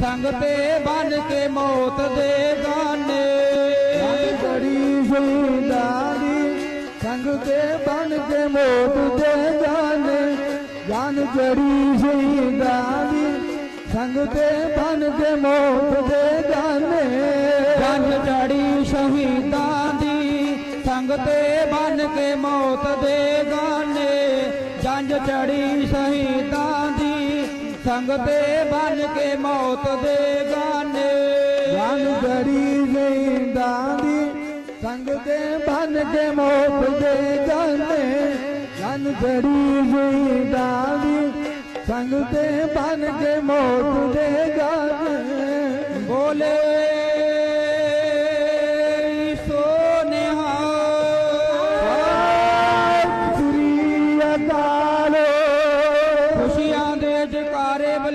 ਸੰਗ ਤੇ ਬਨ ਕੇ ਮੌਤ ਦੇ ਗਾਨੇ ਜਨ ਜੜੀ ਸ਼ਹੀਦਾਂ ਦੀ ਸੰਗ ਤੇ ਬਨ ਕੇ ਮੌਤ ਦੇ ਜਾਣੇ ਜਨ ਜੜੀ ਸ਼ਹੀਦਾਂ ਦੀ ਸੰਗ ਤੇ ਬਨ ਕੇ ਮੌਤ ਦੇ ਜਾਣੇ ਜੰਜ ਚੜੀ ਸ਼ਹੀਦਾਂ ਦੀ ਸੰਗ ਤੇ ਬਨ ਕੇ ਮੌਤ ਦੇ ਗਾਨੇ ਜੰਜ ਚੜੀ ਸ਼ਹੀਦਾਂ ਸੰਗਤੇ ਸੰਗ ਬਨ ਕੇ ਮੌਤ ਦੇ ਗਾਨੇ ਜਨ ਜੜੀ ਸ਼ਹੀਦਾਂ ਦੀ, ਸੰਗ ਬਨ ਕੇ ਮੌਤ ਦੇ ਗਾਨੇ ਜਨ ਜੜੀ ਸ਼ਹੀਦਾਂ ਦੀ, ਸੰਗ ਬਨ ਕੇ ਮੌਤ ਦੇ ਜਾਣੇ ਜੈ ਜੈਕਾਰੇ ਬੁਲਾ